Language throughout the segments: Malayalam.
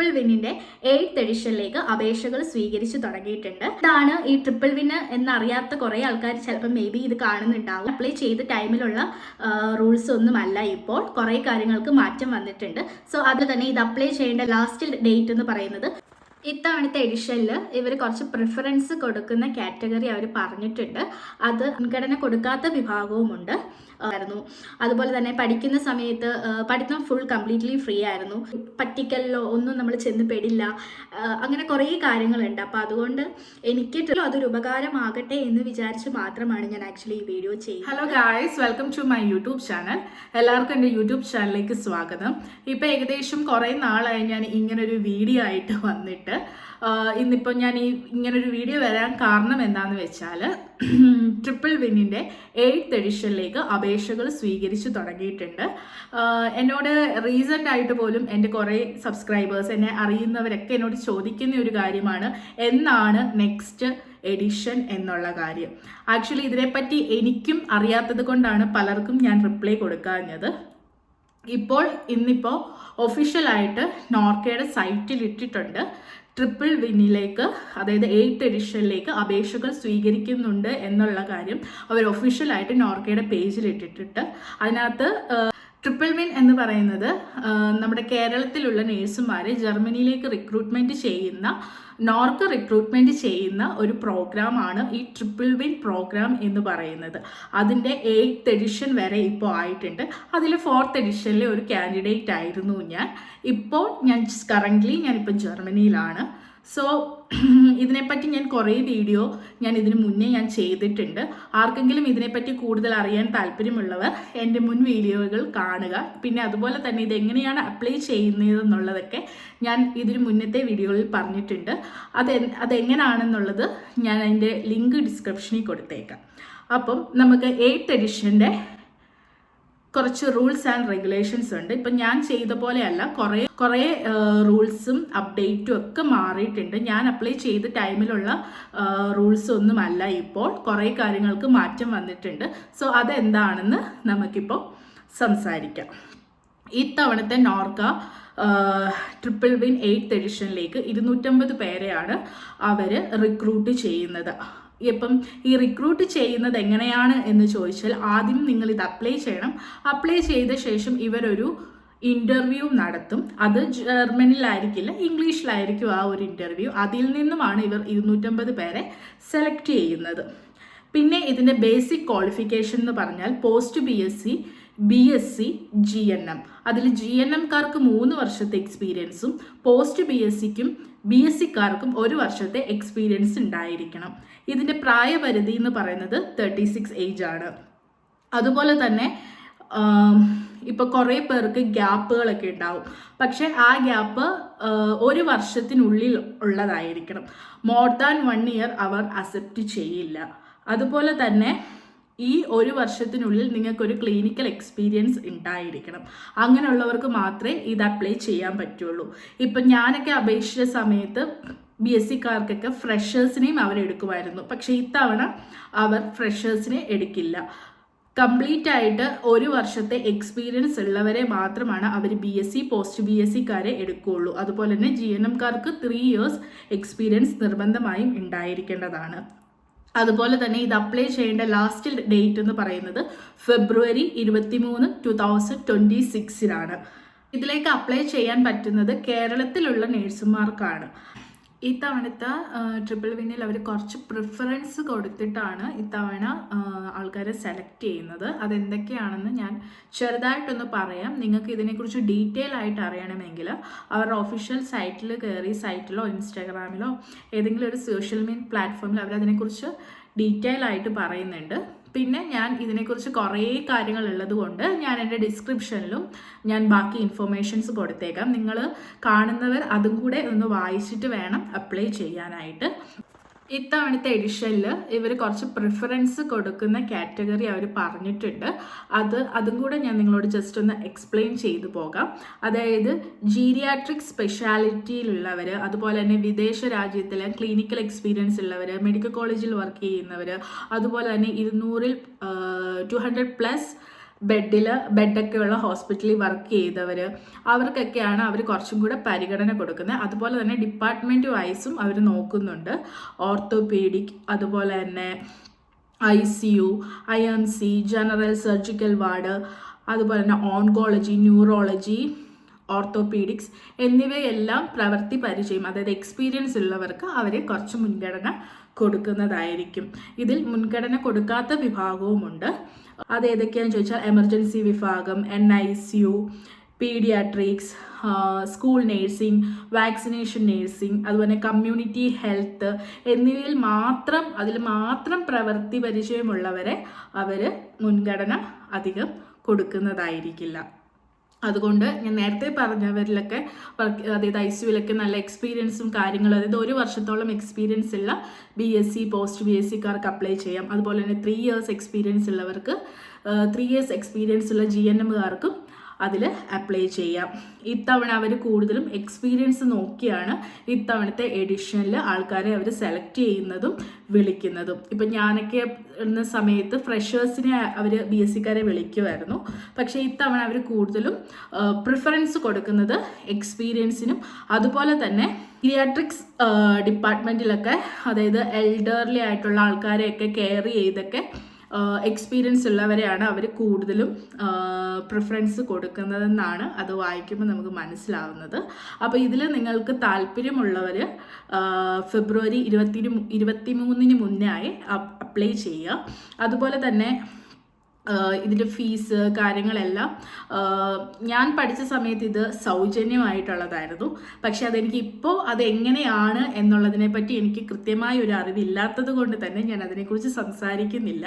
ട്രിപ്പിൾ വിന്നിന്റെ എയ്ത്ത് എഡിഷനിലേക്ക് അപേക്ഷകൾ സ്വീകരിച്ചു തുടങ്ങിയിട്ടുണ്ട്. ഇതാണ് ഈ ട്രിപ്പിൾ വിന്ന് എന്നറിയാത്ത കുറേ ആൾക്കാർ ചിലപ്പോൾ മേ ബി ഇത് കാണുന്നുണ്ടാവും. അപ്ലൈ ചെയ്ത ടൈമിലുള്ള റൂൾസ് ഒന്നുമല്ല ഇപ്പോൾ. കുറേ കാര്യങ്ങൾക്ക് മാറ്റം വന്നിട്ടുണ്ട്. സോ അതിൽ തന്നെ ഇത് അപ്ലൈ ചെയ്യേണ്ട ലാസ്റ്റ് ഡേറ്റ് എന്ന് പറയുന്നത് ഇത്തവണത്തെ എഡിഷനിൽ ഇവർ കുറച്ച് പ്രിഫറൻസ് കൊടുക്കുന്ന കാറ്റഗറി അവർ പറഞ്ഞിട്ടുണ്ട്. അത് മുൻഗണന കൊടുക്കാത്ത വിഭാഗവുമുണ്ട്. ആയിരുന്നു. അതുപോലെ തന്നെ പഠിക്കുന്ന സമയത്ത് പഠിത്തം ഫുൾ കംപ്ലീറ്റ്ലി ഫ്രീ ആയിരുന്നു. പറ്റിക്കലിലോ ഒന്നും നമ്മൾ ചെന്ന് പെടില്ല. അങ്ങനെ കുറേ കാര്യങ്ങളുണ്ട്. അപ്പോൾ അതുകൊണ്ട് എനിക്ക് അതൊരു ഉപകാരമാകട്ടെ എന്ന് വിചാരിച്ച് മാത്രമാണ് ഞാൻ ആക്ച്വലി ഈ വീഡിയോ ചെയ്യുന്നത്. Hello guys welcome to my YouTube channel എല്ലാവർക്കും എന്റെ യൂട്യൂബ് ചാനലിലേക്ക് സ്വാഗതം. ഇപ്പോൾ ഏകദേശം കുറേ നാളായി ഞാൻ ഇങ്ങനൊരു വീഡിയോ ആയിട്ട് വന്നിട്ട് ആഹ് ഇന്നിപ്പോൾ ഞാൻ ഈ ഇങ്ങനൊരു വീഡിയോ വരാൻ കാരണം എന്താണെന്ന് വെച്ചാൽ ട്രിപ്പിൾ വിന്നിന്റെ എയ്ത്ത് എഡിഷനിലേക്ക് അപേക്ഷകൾ സ്വീകരിച്ചു തുടങ്ങിയിട്ടുണ്ട്. എന്നോട് റീസെന്റ് ആയിട്ട് പോലും എന്റെ കുറേ സബ്സ്ക്രൈബേഴ്സ് എന്നെ അറിയുന്നവരൊക്കെ എന്നോട് ചോദിക്കുന്ന ഒരു കാര്യമാണ് എന്നാണ് നെക്സ്റ്റ് എഡിഷൻ എന്നുള്ള കാര്യം. ആക്ച്വലി ഇതിനെപ്പറ്റി എനിക്കും അറിയാത്തത് കൊണ്ടാണ് പലർക്കും ഞാൻ റിപ്ലൈ കൊടുക്കാഞ്ഞത്. ഇപ്പോൾ ഇന്നിപ്പോൾ ഒഫീഷ്യലായിട്ട് നോർക്കയുടെ സൈറ്റിൽ ഇട്ടിട്ടുണ്ട്. ട്രിപ്പിൾ വിന്നിലേക്ക് അതായത് എയ്ത്ത് എഡിഷനിലേക്ക് അപേക്ഷകൾ സ്വീകരിക്കുന്നുണ്ട് എന്നുള്ള കാര്യം അവർ ഒഫീഷ്യലായിട്ട് നോർക്കയുടെ പേജിൽ ഇട്ടിട്ടിട്ട് അതിനകത്ത് ട്രിപ്പിൾ വിൻ എന്ന് പറയുന്നത് നമ്മുടെ കേരളത്തിലുള്ള നേഴ്സുമാരെ ജർമ്മനിയിലേക്ക് റിക്രൂട്ട്മെന്റ് ചെയ്യുന്ന നോർക്ക് റിക്രൂട്ട്മെന്റ് ചെയ്യുന്ന ഒരു പ്രോഗ്രാമാണ് ഈ ട്രിപ്പിൾ വിൻ പ്രോഗ്രാം എന്ന് പറയുന്നത്. അതിന്റെ എയ്ത്ത് എഡിഷൻ വരെ ഇപ്പോൾ ആയിട്ടുണ്ട്. അതിൽ ഫോർത്ത് എഡിഷനിലെ ഒരു കാൻഡിഡേറ്റ് ആയിരുന്നു ഞാൻ. ഇപ്പോൾ ഞാൻ കറന്റ്ലി ഞാനിപ്പോൾ ജർമ്മനിയിലാണ്. സോ ഇതിനെപ്പറ്റി ഞാൻ കുറേ വീഡിയോ ഞാൻ ഇതിനു മുന്നേ ഞാൻ ചെയ്തിട്ടുണ്ട്. ആർക്കെങ്കിലും ഇതിനെപ്പറ്റി കൂടുതൽ അറിയാൻ താല്പര്യമുള്ളവർ എന്റെ മുൻ വീഡിയോകൾ കാണുക. പിന്നെ അതുപോലെ തന്നെ ഇത് എങ്ങനെയാണ് അപ്ലൈ ചെയ്യുന്നതെന്നുള്ളതൊക്കെ ഞാൻ ഇതിന് മുന്നത്തെ വീഡിയോയിൽ പറഞ്ഞിട്ടുണ്ട്. അത് അതെങ്ങനെയാണെന്നുള്ളത് ഞാൻ അതിന്റെ ലിങ്ക് ഡിസ്ക്രിപ്ഷനിൽ കൊടുത്തേക്കാം. അപ്പം നമുക്ക് എയ്ത്ത് എഡിഷന്റെ കുറച്ച് റൂൾസ് ആൻഡ് റെഗുലേഷൻസ് ഉണ്ട്. ഇപ്പം ഞാൻ ചെയ്ത പോലെയല്ല കുറേ കുറേ റൂൾസും അപ്ഡേറ്റും ഒക്കെ മാറിയിട്ടുണ്ട്. ഞാൻ അപ്ലൈ ചെയ്ത ടൈമിലുള്ള റൂൾസ് ഒന്നുമല്ല ഇപ്പോൾ. കുറേ കാര്യങ്ങൾക്ക് മാറ്റം വന്നിട്ടുണ്ട്. സോ അതെന്താണെന്ന് നമുക്കിപ്പോൾ സംസാരിക്കാം. ഇത്തവണത്തെ നോർക്ക ട്രിപ്പിൾ വിൻ എയ്ത്ത് എഡിഷനിലേക്ക് ഇരുന്നൂറ്റമ്പത് പേരെയാണ് അവർ റിക്രൂട്ട് ചെയ്യുന്നത്. ഇപ്പം ഈ റിക്രൂട്ട് ചെയ്യുന്നത് എങ്ങനെയാണ് എന്ന് ചോദിച്ചാൽ ആദ്യം നിങ്ങൾ ഇത് അപ്ലൈ ചെയ്യണം. അപ്ലൈ ചെയ്ത ശേഷം ഇവരൊരു ഇന്റർവ്യൂ നടത്തും. അത് ജർമ്മനിലായിരിക്കില്ല ഇംഗ്ലീഷിലായിരിക്കും ആ ഒരു ഇന്റർവ്യൂ അതിൽ നിന്നുമാണ് ഇവർ ഇരുന്നൂറ്റമ്പത് പേരെ സെലക്ട് ചെയ്യുന്നത്. പിന്നെ ഇതിന്റെ ബേസിക് ക്വാളിഫിക്കേഷൻ എന്ന് പറഞ്ഞാൽ post B S C B S C G N M അതിൽ ജി എൻ എംകാർക്ക് മൂന്ന് വർഷത്തെ എക്സ്പീരിയൻസും പോസ്റ്റ് ബി എസ് സിക്കും ബി എസ് സിക്കാർക്കും ഒരു വർഷത്തെ എക്സ്പീരിയൻസ് ഉണ്ടായിരിക്കണം. ഇതിന്റെ പ്രായപരിധി എന്ന് പറയുന്നത് തേർട്ടി സിക്സ് ഏജ് ആണ്. അതുപോലെ തന്നെ ഇപ്പോൾ കുറേ പേർക്ക് ഗ്യാപ്പുകളൊക്കെ ഉണ്ടാവും. പക്ഷെ ആ ഗ്യാപ്പ് ഒരു വർഷത്തിനുള്ളിൽ ഉള്ളതായിരിക്കണം. മോർ ദാൻ വൺ ഇയർ അവർ അക്സെപ്റ്റ് ചെയ്യില്ല. അതുപോലെ തന്നെ ഈ ഒരു വർഷത്തിനുള്ളിൽ നിങ്ങൾക്കൊരു ക്ലിനിക്കൽ എക്സ്പീരിയൻസ് ഉണ്ടായിരിക്കണം. അങ്ങനെയുള്ളവർക്ക് മാത്രമേ ഇത് അപ്ലൈ ചെയ്യാൻ പറ്റുള്ളൂ. ഇപ്പം ഞാനൊക്കെ അപേക്ഷിച്ച സമയത്ത് ബി എസ് സിക്കാർക്കൊക്കെ ഫ്രഷേഴ്സിനെയും അവരെടുക്കുമായിരുന്നു പക്ഷേ ഇത്തവണ അവർ ഫ്രഷേഴ്സിനെ എടുക്കില്ല. കംപ്ലീറ്റ് ആയിട്ട് ഒരു വർഷത്തെ എക്സ്പീരിയൻസ് ഉള്ളവരെ മാത്രമാണ് അവർ B S C post B S സിക്കാരെ എടുക്കുകയുള്ളൂ. അതുപോലെ തന്നെ ജി എൻ എംകാർക്ക് ത്രീ ഇയേഴ്സ് എക്സ്പീരിയൻസ് നിർബന്ധമായും ഉണ്ടായിരിക്കേണ്ടതാണ്. അതുപോലെ തന്നെ ഇത് അപ്ലൈ ചെയ്യേണ്ട ലാസ്റ്റ് ഡേറ്റ് എന്ന് പറയുന്നത് ഫെബ്രുവരി ഇരുപത്തി മൂന്ന് ടു തൗസൻഡ് ട്വന്റി സിക്സിലാണ് ഇതിലേക്ക് അപ്ലൈ ചെയ്യാൻ പറ്റുന്നത് കേരളത്തിലുള്ള നേഴ്സുമാർക്കാണ് ഇത്തവണത്തെ ട്രിപ്പിൾ വിന്നിൽ അവർ കുറച്ച് പ്രിഫറൻസ് കൊടുത്തിട്ടാണ് ഇത്തവണ ആൾക്കാരെ സെലക്ട് ചെയ്യുന്നത്. അതെന്തൊക്കെയാണെന്ന് ഞാൻ ചെറുതായിട്ടൊന്ന് പറയാം. നിങ്ങൾക്ക് ഇതിനെക്കുറിച്ച് ഡീറ്റെയിൽ ആയിട്ട് അറിയണമെങ്കിൽ അവരുടെ ഒഫീഷ്യൽ സൈറ്റിൽ കയറി സൈറ്റിലോ ഇൻസ്റ്റാഗ്രാമിലോ ഏതെങ്കിലും ഒരു സോഷ്യൽ മീഡിയ പ്ലാറ്റ്ഫോമിൽ അവരതിനെക്കുറിച്ച് ഡീറ്റെയിൽ ആയിട്ട് പറയുന്നുണ്ട്. പിന്നെ ഞാൻ ഇതിനെക്കുറിച്ച് കുറേ കാര്യങ്ങൾ ഉള്ളത് കൊണ്ട് ഞാൻ എന്റെ ഡിസ്ക്രിപ്ഷനിലും ഞാൻ ബാക്കി ഇൻഫർമേഷൻസ് കൊടുത്തേക്കാം. നിങ്ങൾ കാണുന്നവർ അതും കൂടെ ഒന്ന് വായിച്ചിട്ട് വേണം അപ്ലൈ ചെയ്യാനായിട്ട്. ഇത്തവണത്തെ എഡിഷനിൽ ഇവർ കുറച്ച് പ്രിഫറൻസ് കൊടുക്കുന്ന കാറ്റഗറി അവർ പറഞ്ഞിട്ടുണ്ട്. അത് അതും കൂടെ ഞാൻ നിങ്ങളോട് ജസ്റ്റ് ഒന്ന് എക്സ്പ്ലെയിൻ ചെയ്തു പോകാം. അതായത് ജീരിയാട്രിക് സ്പെഷ്യാലിറ്റിയിലുള്ളവർ അതുപോലെ തന്നെ വിദേശ രാജ്യത്തിലെ ക്ലിനിക്കൽ എക്സ്പീരിയൻസ് ഉള്ളവർ മെഡിക്കൽ കോളേജിൽ വർക്ക് ചെയ്യുന്നവർ അതുപോലെ തന്നെ ഇരുന്നൂറിൽ ടു ഹൺഡ്രഡ് പ്ലസ് ബെഡിൽ ബെഡൊക്കെ ഉള്ള ഹോസ്പിറ്റലിൽ വർക്ക് ചെയ്തവർ അവർക്കൊക്കെയാണ് അവർ കുറച്ചും കൂടെ പരിഗണന കൊടുക്കുന്നത്. അതുപോലെ തന്നെ ഡിപ്പാർട്ട്മെന്റ് വൈസും അവർ നോക്കുന്നുണ്ട്. ഓർത്തോപീഡിക് അതുപോലെ തന്നെ I C U I M C general surgical ward അതുപോലെ തന്നെ ഓൺകോളജി ന്യൂറോളജി ഓർത്തോപീഡിക്സ് എന്നിവയെല്ലാം പ്രവൃത്തി പരിചയം അതായത് എക്സ്പീരിയൻസ് ഉള്ളവർക്ക് അവരെ കുറച്ച് മുൻഗണന കൊടുക്കുന്നതായിരിക്കും. ഇതിൽ മുൻഗണന കൊടുക്കാത്ത വിഭാഗവുമുണ്ട്. അത് ഏതൊക്കെയാണെന്ന് ചോദിച്ചാൽ എമർജൻസി വിഭാഗം N I C U paediatrics school nursing vaccination nursing അതുപോലെ കമ്മ്യൂണിറ്റി ഹെൽത്ത് എന്നിവയിൽ മാത്രം അതിൽ മാത്രം പ്രവൃത്തി പരിചയമുള്ളവരെ അവർ മുൻഗണന അധികം കൊടുക്കുന്നതായിരിക്കില്ല. അതുകൊണ്ട് ഞാൻ നേരത്തെ പറഞ്ഞവരിലൊക്കെ അതായത് ഐ സിയുലൊക്കെ നല്ല എക്സ്പീരിയൻസും കാര്യങ്ങളും അതായത് ഒരു വർഷത്തോളം എക്സ്പീരിയൻസ് ഉള്ള B S C post B S സിക്കാർക്ക് apply ചെയ്യാം. അതുപോലെ തന്നെ ത്രീ ഇയേഴ്സ് എക്സ്പീരിയൻസ് ഉള്ളവർക്ക് ത്രീ ഇയേഴ്സ് എക്സ്പീരിയൻസ് ഉള്ള ജി എൻ എമ്മുകാർക്കും അതിൽ അപ്ലൈ ചെയ്യാം. ഇത്തവണ അവർ കൂടുതലും എക്സ്പീരിയൻസ് നോക്കിയാണ് ഇത്തവണത്തെ എഡിഷനിൽ ആൾക്കാരെ അവർ സെലക്ട് ചെയ്യുന്നതും വിളിക്കുന്നതും. ഇപ്പം ഞാനൊക്കെ എന്ന സമയത്ത് ഫ്രഷേഴ്സിനെ അവർ ബി എസ് സിക്കാരെ വിളിക്കുമായിരുന്നു പക്ഷേ ഇത്തവണ അവർ കൂടുതലും പ്രിഫറൻസ് കൊടുക്കുന്നത് എക്സ്പീരിയൻസിനും അതുപോലെ തന്നെ പീഡിയാട്രിക്സ് ഡിപ്പാർട്ട്മെന്റിലൊക്കെ അതായത് എൽഡർലി ആയിട്ടുള്ള ആൾക്കാരെയൊക്കെ കെയർ ചെയ്തൊക്കെ എക്സ്പീരിയൻസ് ഉള്ളവരെയാണ് അവർ കൂടുതലും പ്രിഫറൻസ് കൊടുക്കുന്നതെന്നാണ് അത് വായിക്കുമ്പോൾ നമുക്ക് മനസ്സിലാവുന്നത്. അപ്പോൾ ഇതിൽ നിങ്ങൾക്ക് താല്പര്യമുള്ളവർ ഫെബ്രുവരി ഇരുപത്തി ഇരുപത്തി മൂന്നിന് മുന്നേ ആയി അപ്ലൈ ചെയ്യുക. അതുപോലെ തന്നെ ഇതിന്റെ ഫീസ് കാര്യങ്ങളെല്ലാം ഞാൻ പഠിച്ച സമയത്ത് ഇത് സൗജന്യമായിട്ടുള്ളതായിരുന്നു. പക്ഷെ അതെനിക്ക് ഇപ്പോൾ അതെങ്ങനെയാണ് എന്നുള്ളതിനെ പറ്റി എനിക്ക് കൃത്യമായ ഒരു അറിവില്ലാത്തത് കൊണ്ട് തന്നെ ഞാൻ അതിനെക്കുറിച്ച് സംസാരിക്കുന്നില്ല.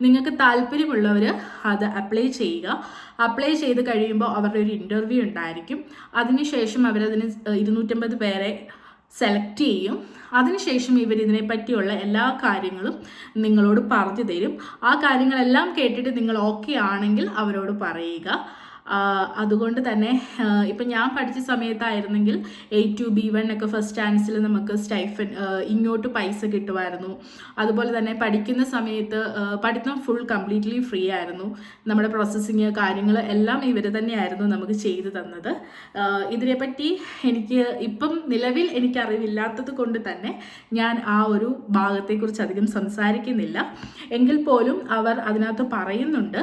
നിങ്ങൾക്ക് താല്പര്യമുള്ളവർ അത് അപ്ലൈ ചെയ്യുക. അപ്ലൈ ചെയ്ത് കഴിയുമ്പോൾ അവരുടെ ഒരു ഇന്റർവ്യൂ ഉണ്ടായിരിക്കും. അതിനുശേഷം അവരതിന് ഇരുന്നൂറ്റമ്പത് പേരെ സെലക്ട് ചെയ്യും. അതിനുശേഷം ഇവർ ഇതിനെ പറ്റിയുള്ള എല്ലാ കാര്യങ്ങളും നിങ്ങളോട് പറഞ്ഞു തരും. ആ കാര്യങ്ങളെല്ലാം കേട്ടിട്ട് നിങ്ങൾ ഓക്കെ ആണെങ്കിൽ അവരോട് പറയുക. അതുകൊണ്ട് തന്നെ ഇപ്പം ഞാൻ പഠിച്ച സമയത്തായിരുന്നെങ്കിൽ എ ടു ബി വൺ ഒക്കെ ഫസ്റ്റ് സ്റ്റാൻഡ്സിൽ നമുക്ക് സ്റ്റൈഫൻ ഇങ്ങോട്ട് പൈസ കിട്ടുമായിരുന്നു. അതുപോലെ തന്നെ പഠിക്കുന്ന സമയത്ത് പഠിത്തം ഫുൾ കംപ്ലീറ്റ്ലി ഫ്രീ ആയിരുന്നു. നമ്മുടെ പ്രോസസ്സിങ് കാര്യങ്ങൾ എല്ലാം ഇവർ തന്നെയായിരുന്നു നമുക്ക് ചെയ്തു തന്നത്. ഇതിനെപ്പറ്റി എനിക്ക് ഇപ്പം നിലവിൽ എനിക്ക് അറിവില്ലാത്തത് കൊണ്ട് തന്നെ ഞാൻ ആ ഒരു ഭാഗത്തെക്കുറിച്ച് അധികം സംസാരിക്കുന്നില്ല. എങ്കിൽ പോലും അവർ അതിനകത്ത് പറയുന്നുണ്ട്.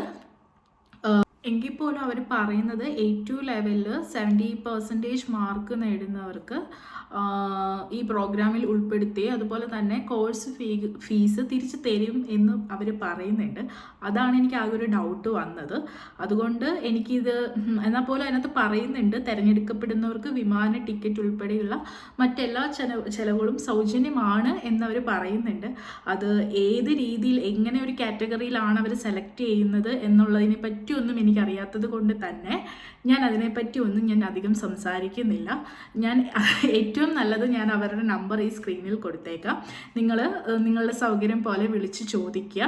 എങ്കിൽ പോലും അവർ പറയുന്നത് എയ്റ്റ് ടു ലെവലിൽ സെവന്റി പെർസെന്റേജ് മാർക്ക് നേടുന്നവർക്ക് ഈ പ്രോഗ്രാമിൽ ഉൾപ്പെടുത്തി അതുപോലെ തന്നെ കോഴ്സ് ഫീ ഫീസ് തിരിച്ചു തരും എന്ന് അവർ പറയുന്നുണ്ട്. അതാണ് എനിക്ക് ആകെ ഒരു ഡൗട്ട് വന്നത്. അതുകൊണ്ട് എനിക്കിത് എന്നാൽ പോലും അതിനകത്ത് പറയുന്നുണ്ട്. തിരഞ്ഞെടുക്കപ്പെടുന്നവർക്ക് വിമാന ടിക്കറ്റ് ഉൾപ്പെടെയുള്ള മറ്റെല്ലാ ചെലവ് ചെലവുകളും സൗജന്യമാണ് എന്നവർ പറയുന്നുണ്ട്. അത് ഏത് രീതിയിൽ എങ്ങനെ ഒരു കാറ്റഗറിയിലാണ് അവർ സെലക്ട് ചെയ്യുന്നത് എന്നുള്ളതിനെ പറ്റിയൊന്നും എനിക്കറിയാത്തത് കൊണ്ട് തന്നെ ഞാൻ അതിനെപ്പറ്റി ഒന്നും ഞാൻ അധികം സംസാരിക്കുന്നില്ല. ഞാൻ ഏറ്റവും നല്ലത് ഞാൻ അവരുടെ നമ്പർ ഈ സ്ക്രീനിൽ കൊടുത്തേക്കാം. നിങ്ങൾ നിങ്ങളുടെ സൗകര്യം പോലെ വിളിച്ച് ചോദിക്കുക.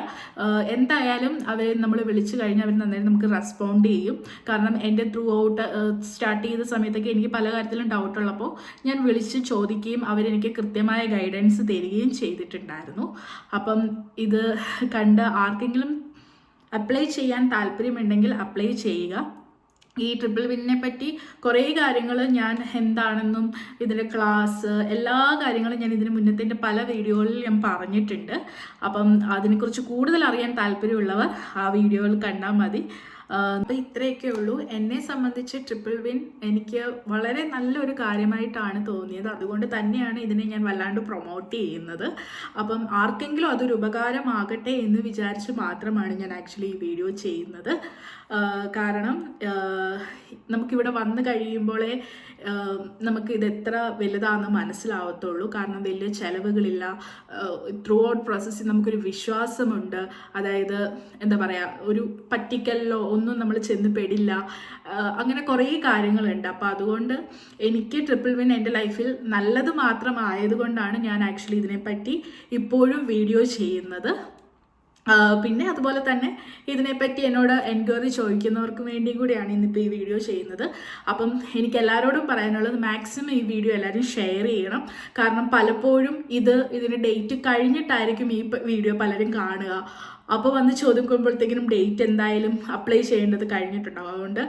എന്തായാലും അവർ നമ്മൾ വിളിച്ചു കഴിഞ്ഞാൽ അവർ നന്നായി നമുക്ക് റെസ്പോണ്ട് ചെയ്യും. കാരണം എന്റെ ത്രൂ ഔട്ട് സ്റ്റാർട്ട് ചെയ്ത സമയത്തൊക്കെ എനിക്ക് പല കാര്യത്തിലും ഡൗട്ട് ഉള്ളപ്പോൾ ഞാൻ വിളിച്ച് ചോദിക്കുകയും അവരെനിക്ക് കൃത്യമായ ഗൈഡൻസ് തരികയും ചെയ്തിട്ടുണ്ടായിരുന്നു. അപ്പം ഇത് കണ്ട് ആർക്കെങ്കിലും അപ്ലൈ ചെയ്യാൻ താല്പര്യമുണ്ടെങ്കിൽ അപ്ലൈ ചെയ്യുക. ഈ ട്രിപ്പിൾ വിന്നിനെ പറ്റി കുറേ കാര്യങ്ങൾ ഞാൻ എന്താണെന്നും ഇതിന്റെ ക്ലാസ് എല്ലാ കാര്യങ്ങളും ഞാൻ ഇതിന് മുന്നത്തെ പല വീഡിയോകളിൽ ഞാൻ പറഞ്ഞിട്ടുണ്ട്. അപ്പം അതിനെക്കുറിച്ച് കൂടുതൽ അറിയാൻ താല്പര്യമുള്ളവർ ആ വീഡിയോകൾ കണ്ടാൽ മതി. അപ്പോൾ ഇത്രയൊക്കെ ഉള്ളൂ. എന്നെ സംബന്ധിച്ച് ട്രിപ്പിൾ വിൻ എനിക്ക് വളരെ നല്ലൊരു കാര്യമായിട്ടാണ് തോന്നിയത്. അതുകൊണ്ട് തന്നെയാണ് ഇതിനെ ഞാൻ വല്ലാണ്ട് പ്രൊമോട്ട് ചെയ്യുന്നത്. അപ്പം ആർക്കെങ്കിലും അതൊരു ഉപകാരമാകട്ടെ എന്ന് വിചാരിച്ച് മാത്രമാണ് ഞാൻ ആക്ച്വലി ഈ വീഡിയോ ചെയ്യുന്നത്. കാരണം നമുക്കിവിടെ വന്നു കഴിയുമ്പോഴേ നമുക്ക് ഇത് എത്ര വലുതാണെന്ന് മനസ്സിലാവത്തുള്ളൂ. കാരണം വലിയ ചിലവുകളില്ല. ത്രൂ ഔട്ട് പ്രോസസ്സിൽ നമുക്കൊരു വിശ്വാസമുണ്ട്. അതായത് എന്താ പറയുക ഒരു പറ്റിക്കലിലോ ഒന്നും നമ്മൾ ചെന്ന് പെടില്ല. അങ്ങനെ കുറേ കാര്യങ്ങളുണ്ട്. അപ്പോൾ അതുകൊണ്ട് എനിക്ക് ട്രിപ്പിൾ വിൻ എന്റെ ലൈഫിൽ നല്ലത് മാത്രമായതുകൊണ്ടാണ് ഞാൻ ആക്ച്വലി ഇതിനെപ്പറ്റി ഇപ്പോഴും വീഡിയോ ചെയ്യുന്നത്. പിന്നെ അതുപോലെ തന്നെ ഇതിനെപ്പറ്റി എന്നോട് എൻക്വയറി ചോദിക്കുന്നവർക്ക് വേണ്ടിയും കൂടിയാണ് ഇന്നിപ്പോൾ ഈ വീഡിയോ ചെയ്യുന്നത്. അപ്പം എനിക്ക് എല്ലാവരോടും പറയാനുള്ളത് മാക്സിമം ഈ വീഡിയോ എല്ലാവരും ഷെയർ ചെയ്യണം. കാരണം പലപ്പോഴും ഇത് ഇതിന്റെ ഡേറ്റ് കഴിഞ്ഞിട്ടായിരിക്കും ഈ വീഡിയോ പലരും കാണുക. അപ്പോൾ വന്ന് ചോദിക്കുമ്പോഴത്തേക്കിനും ഡേറ്റ് എന്തായാലും അപ്ലൈ ചെയ്യേണ്ടത് കഴിഞ്ഞിട്ടുണ്ടാവും. അതുകൊണ്ട്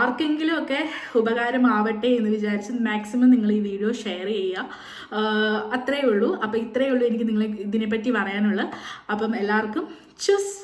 ആർക്കെങ്കിലും ഒക്കെ ഉപകാരമാവട്ടെ എന്ന് വിചാരിച്ച് മാക്സിമം നിങ്ങൾ ഈ വീഡിയോ ഷെയർ ചെയ്യുക. അത്രയേ ഉള്ളൂ. അപ്പോൾ ഇത്രയേ ഉള്ളൂ എനിക്ക് നിങ്ങളെ ഇതിനെപ്പറ്റി പറയാനുള്ളത്. അപ്പം എല്ലാവർക്കും ചുസ്